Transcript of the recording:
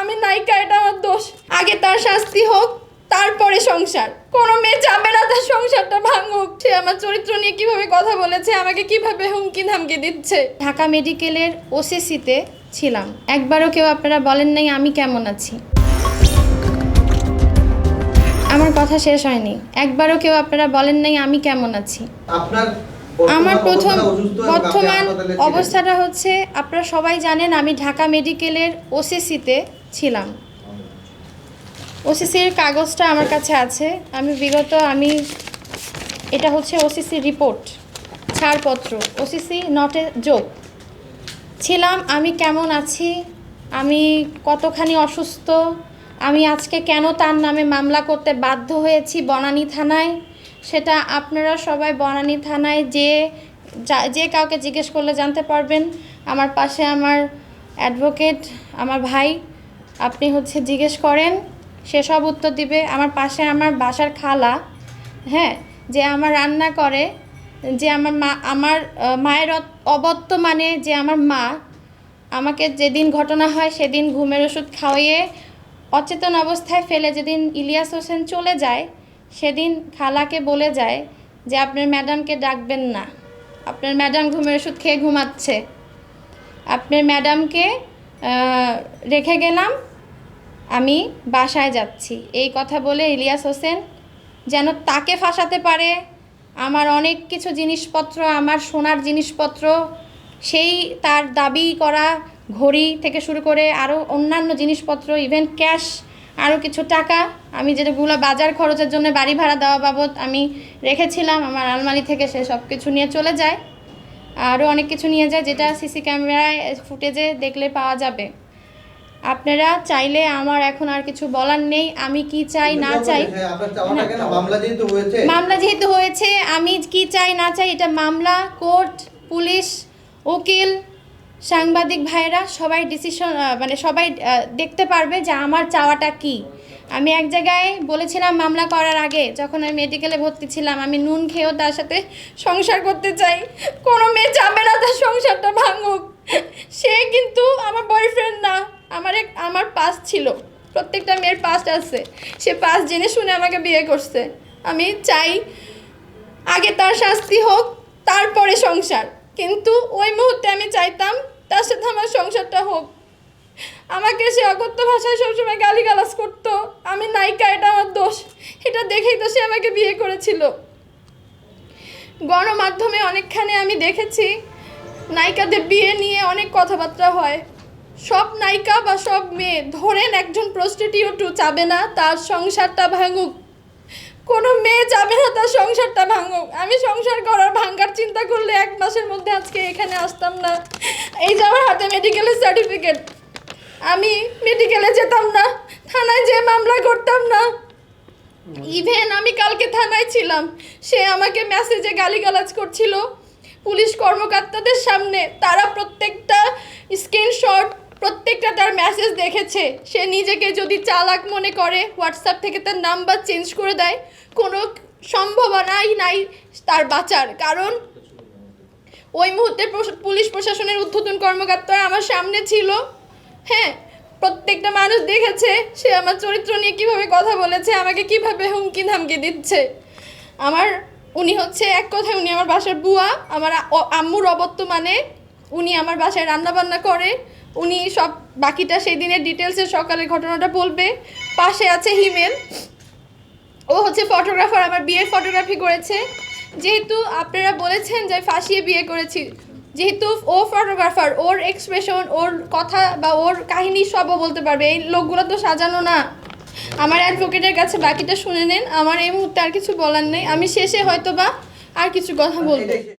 আমি নায়িকা এটা আমার দোষ। আগে তার শাস্তি হোক তারপরে সংসার। কোনো মেয়ে চাবে না তার সংসারটা ভাঙুক। সে আমার চরিত্র নিয়ে কীভাবে কথা বলেছে আমাকে কীভাবে হুমকি ধামকি দিচ্ছে। ঢাকা মেডিকেলের ওসিসিতে ছিলাম। একবারও কেউ আপনারা বলেন নাই আমি কেমন আছি। আমার কথা শেষ হয়নি। একবারও কেউ আপনারা বলেন নাই আমি কেমন আছি। আপনার আমার প্রথম বর্তমান অবস্থাটা হচ্ছে আপনারা সবাই জানেন আমি ঢাকা মেডিকেলের ওসিসিতে ছিলাম। ওসিসির কাগজটা আমার কাছে আছে। আমি বিগত আমি এটা হচ্ছে ওসিসি রিপোর্ট ছাড়পত্র ওসিসি নট এ যোগ ছিলাম, আমি কেমন আছি? আমি কতখানি অসুস্থ? আমি আজকে কেন তার নামে মামলা করতে বাধ্য হয়েছি বনানী থানায়? সেটা আপনারা সবাই বনানী থানায় যা- যে কাউকে জিজ্ঞেস করলে জানতে পারবেন। আমার পাশে আমার অ্যাডভোকেট আমার ভাই আপনি হচ্ছে জিজ্ঞেস করেন, সে সব উত্তর দিবে। আমার পাশে আমার বাসার খালা হ্যাঁ যে আমার রান্না করে, যে আমার মা, আমার মায়ের অত- অবর্তমানে যে আমার মা, আমাকে যেদিন ঘটনা হয় সেদিন ঘুমের ওষুধ খাওয়িয়ে অচেতন অবস্থায় ফেলে যেদিন ইলিয়াস হোসেন চলে যায়, সেদিন খালাকে বলে যায় যে আপনার ম্যাডামকে ডাকবেন না। আপনার ম্যাডাম ঘুমের ওষুধ খেয়ে ঘুমাচ্ছে। আপনার ম্যাডামকে রেখে গেলাম আমি বাসায় যাচ্ছি। এই কথা বলে ইলিয়াস হোসেন যেন তাকে ফাঁসাতে পারে, আমার অনেক কিছু জিনিসপত্র, আমার সোনার জিনিসপত্র, সেই তার দাবি করা ঘড়ি থেকে শুরু করে আরও অন্যান্য জিনিসপত্র ইভেন ক্যাশ আরও কিছু টাকা, আমি যেগুলো বাজার খরচের জন্য বাড়ি ভাড়া দেওয়া বাবদ আমি রেখেছিলাম, আমার আলমারি থেকে সে সব কিছু নিয়ে চলে যায়, আরও অনেক কিছু নিয়ে যায়, যেটা সিসি ক্যামেরায় ফুটেজে দেখলে পাওয়া যাবে। আপনারা চাইলে আমার এখন আর কিছু বলার নেই আমি কি চাই না চাই? মামলা যেহেতু হয়েছে। আমি কি চাই না চাই এটা মামলা কোর্ট পুলিশ উকিল সাংবাদিক ভাইয়েরা সবাই ডিসিশন মানে সবাই দেখতে পারবে যে আমার চাওয়াটা কি। আমি এক জায়গায় বলেছিলাম মামলা করার আগে যখন আমি মেডিকেলে ভর্তি ছিলাম আমি নুন খেয়েও তার সাথে সংসার করতে চাই। কোনো মেয়ে চাবে না তার সংসারটা ভাঙুক। সে কিন্তু আমার বয়ফ্রেন্ড না। আমার এক, আমার পাস ছিল। প্রত্যেকটা মেয়ের পাস্ট আছে। সে পাস জেনে শুনে আমাকে বিয়ে করছে। আমি চাই আগে তার শাস্তি হোক, তারপরে সংসার। কিন্তু ওই মুহূর্তে আমি চাইতাম তার সাথে আমার সংসারটা হোক। আমাকে সে অকথ্য ভাষায় সবসময় গালি গালিগালাজ করতো। আমি নায়িকা, এটা আমার দোষ। এটা দেখেই তো সে আমাকে বিয়ে করেছিল। গণমাধ্যমে অনেকখানে আমি দেখেছি। নায়িকাদের বিয়ে নিয়ে অনেক কথাবার্তা হয়। সব নায়িকা বা সব মেয়ে ধরেন একজন প্রস্টিটিউটও চাবে না, তার সংসারটা ভাঙুক। কোনো মেয়ে যাবে না, তার সংসারটা ভাঙুক। আমি সংসার করার ভাঙ্গার চিন্তা করলে এক মাসের মধ্যে আজকে এখানে আসতাম না। এই যে আমার হাতে মেডিকেলের সার্টিফিকেট আমি মেডিকেলে যেতাম না, থানায় যে মামলা করতাম না। ইভেন আমি কালকে থানায় ছিলাম, সে আমাকে মেসেজে গালিগালাজ করছিল। পুলিশ কর্মকর্তাদের সামনে তারা প্রত্যেকটা স্ক্রিনশট প্রত্যেকটা তার মেসেজ দেখেছে। সে নিজেকে যদি চালাক মনে করে হোয়াটসঅ্যাপ থেকে তার নাম্বার চেঞ্জ করে দেয়, কোনো সম্ভাবনাই নাই তার বাঁচার। কারণ ওই মুহূর্তে পুলিশ প্রশাসনের ঊর্ধ্বতন কর্মকর্তারা আমার সামনে ছিল। হ্যাঁ প্রত্যেকটা মানুষ দেখেছে, সে আমার চরিত্র নিয়ে কীভাবে কথা বলেছে, আমাকে কীভাবে হুমকি ধামকি দিচ্ছে। আমার, উনি হচ্ছে এক কথায় উনি আমার বাসার বুয়া, আমার আম্মুর অবর্তমানে উনি আমার বাসায় রান্না বান্না করে উনি সব বাকিটা সেই দিনের ডিটেলসের সকালের ঘটনাটা বলবে। পাশে আছে হিমেল। ও হচ্ছে ফটোগ্রাফার আমার বিয়ের ফটোগ্রাফি করেছে। যেহেতু আপনারা বলেছেন যে ফাঁসিয়ে বিয়ে করেছি, যেহেতু ও ফটোগ্রাফার ওর এক্সপ্রেশন ওর কথা বা ওর কাহিনী সবও বলতে পারবে। এই লোকগুলো তো সাজানো না। আমার অ্যাডভোকেটের কাছে বাকিটা শুনে নেন। আমার এই মুহূর্তে আর কিছু বলার নেই। আমি শেষে হয়তো বা আর কিছু কথা বলব।